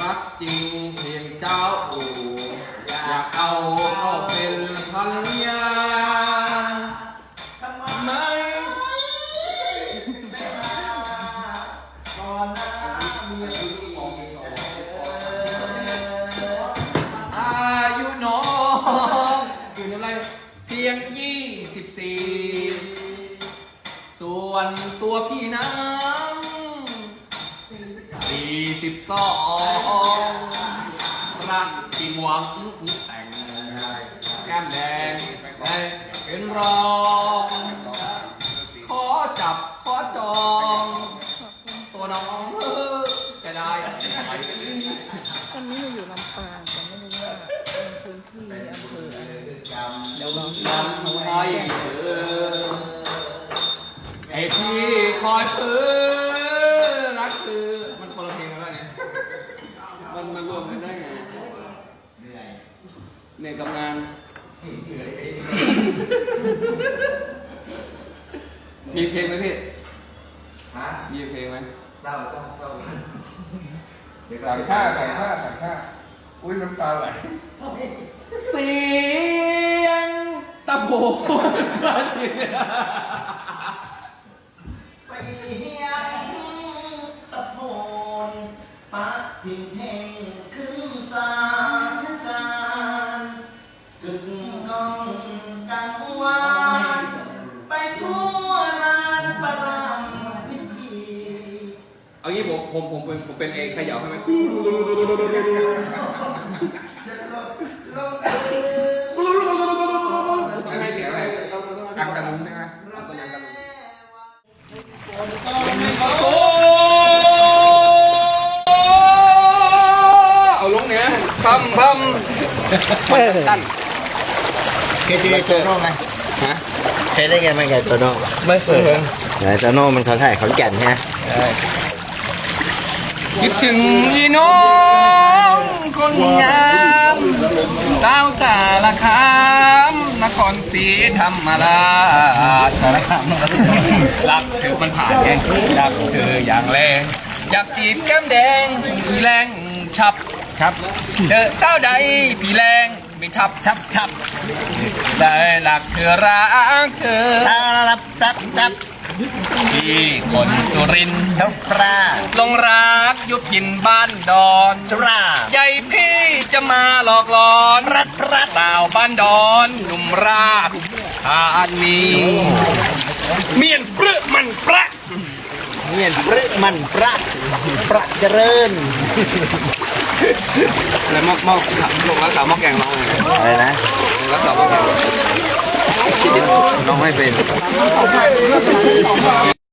รักจริงเพียงเจ้าอู่อยากเอาเข้าเป็นภรรยาทำไมไม่ก่อนหน้าเมียพี่อายุน้องอยู่ในไรเพียงยี่สิบสี่ ส่วนตัวพี่นั้นสี่สิบสองรักจริงหวังแต่งแก้มแดงได้เป็นรอง ขอจับ ขอจอง ตัวน้องเออจะได้ไหมวันนี้เราอยู่ลำปางแต่ไม่รู้ว่าเป็นพื้นที่อำเภออะไรจำเดี๋ยวลองลองคอยเออ ไอพี่คอยเพื่อรักคือมันคนละเพลงกันแล้วเนี่ยมันมันรวมกันได้ไงเหนื่อยเหนื่อยกับงานมีเพลงไหมพี่ฮะมีเพลงไหมเศร้าเศร้าเศร้าเดี๋ยวก่อต่านงค่าต่างค่าต่างค่าอุ้ยน้ำตาไหลเสียงตะโพน เสียงตะโพนปักทิ้งเพลงขึ้นสามการกึกก้องกังวานไปทั่วลานประรำพิธี เอางี้ผมผมผมเป็นผมเป็นเองขยับให้มัน ตั้นเคยเจอโตโน่ไหมฮะเคยได้ไงมันกับโตโน่ไม่เคยไหนโตโน่มันเขาถ่ายขอนแก่นใช่ไหมคิดถึงยีน้องคนงามสาวสารคามนครศรีธรรมราชสารคามรักเธอมันผ่านไงรักเธออย่างแรงอยากจีบแก้มแดงพี่แรงฉับ ครับเธอเศร้าใดพี่แรงไม่ฉับทับทับได้รักเธอรักเธอตาลับตับตับที่คนสุรินทร์เท้าปลาลงรักยุบยินบ้านดอนสุราใหญ่พี่จะมาหลอกหลอนรัดรัดสาวบ้านดอนหนุ่มราชธานีเมียนเปรื้อมันประเมียนปรึมันประประเจริญ แล้วมอกมอกลงรักษามอกแกงร้องไงอะไรนะรักษามอกแกงน้องไม่เป็น